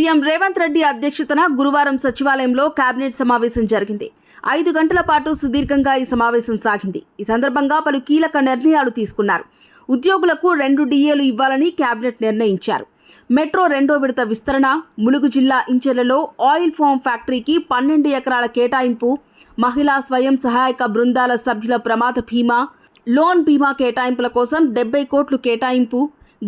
CM Revanth Reddy అధ్యక్షతన గురువారం సచివాలయంలో కేబినెట్ సమావేశం జరిగింది. ఐదు గంటల పాటు సుదీర్ఘంగా ఈ సమావేశం సాగింది. ఈ సందర్భంగా పలు కీలక నిర్ణయాలు తీసుకున్నారు. ఉద్యోగులకు రెండు డిఏలు ఇవ్వాలని కేబినెట్ నిర్ణయించారు. మెట్రో రెండో విడత విస్తరణ ములుగు జిల్లా ఇంచెలలో ఆయిల్ ఫామ్ ఫ్యాక్టరీకి పన్నెండు ఎకరాల కేటాయింపు మహిళా స్వయం సహాయక బృందాల సభ్యుల ప్రమాద బీమా లోన్ బీమా కేటాయింపుల కోసం డెబ్బై కోట్లు కేటాయింపు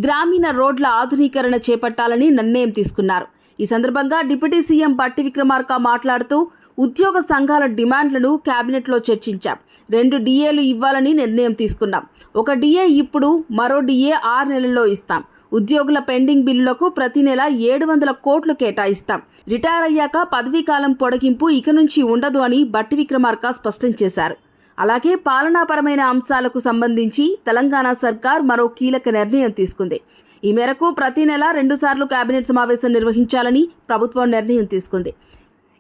గ్రామీణ రోడ్ల ఆధునీకరణ చేపట్టాలని నిర్ణయం తీసుకున్నారు. ఈ సందర్భంగా డిప్యూటీ సీఎం బట్టి విక్రమార్క మాట్లాడుతూ ఉద్యోగ సంఘాల డిమాండ్లను కేబినెట్లో చర్చించాం. రెండు డిఏలు ఇవ్వాలని నిర్ణయం తీసుకున్నాం. ఒక డిఏ ఇప్పుడు మరో డిఏ ఆరు నెలల్లో ఇస్తాం. ఉద్యోగుల పెండింగ్ బిల్లులకు ప్రతి నెల ఏడు వందల కోట్లు కేటాయిస్తాం. రిటైర్ అయ్యాక పదవీ కాలం పొడిగింపు ఇక నుంచి ఉండదు అని బట్టి విక్రమార్క స్పష్టం చేశారు. అలాగే పాలనాపరమైన అంశాలకు సంబంధించి తెలంగాణ సర్కార్ మరో కీలక నిర్ణయం తీసుకుంది. ఈ మేరకు ప్రతి నెల రెండుసార్లు కేబినెట్ సమావేశం నిర్వహించాలని ప్రభుత్వం నిర్ణయం తీసుకుంది.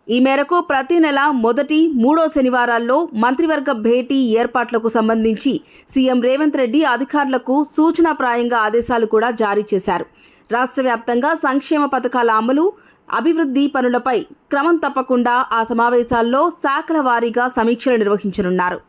ఈ మేరకు ప్రతి నెల మొదటి మూడో శనివారాల్లో మంత్రివర్గ భేటీ ఏర్పాట్లకు సంబంధించి సీఎం రేవంత్ రెడ్డి అధికారులకు సూచనాప్రాయంగా ఆదేశాలు కూడా జారీ చేశారు. రాష్ట్ర వ్యాప్తంగా సంక్షేమ పథకాల అమలు అభివృద్ధి పనులపై క్రమం తప్పకుండా ఆ సమావేశాల్లో శాఖల వారీగా సమీక్షలు నిర్వహించనున్నారు.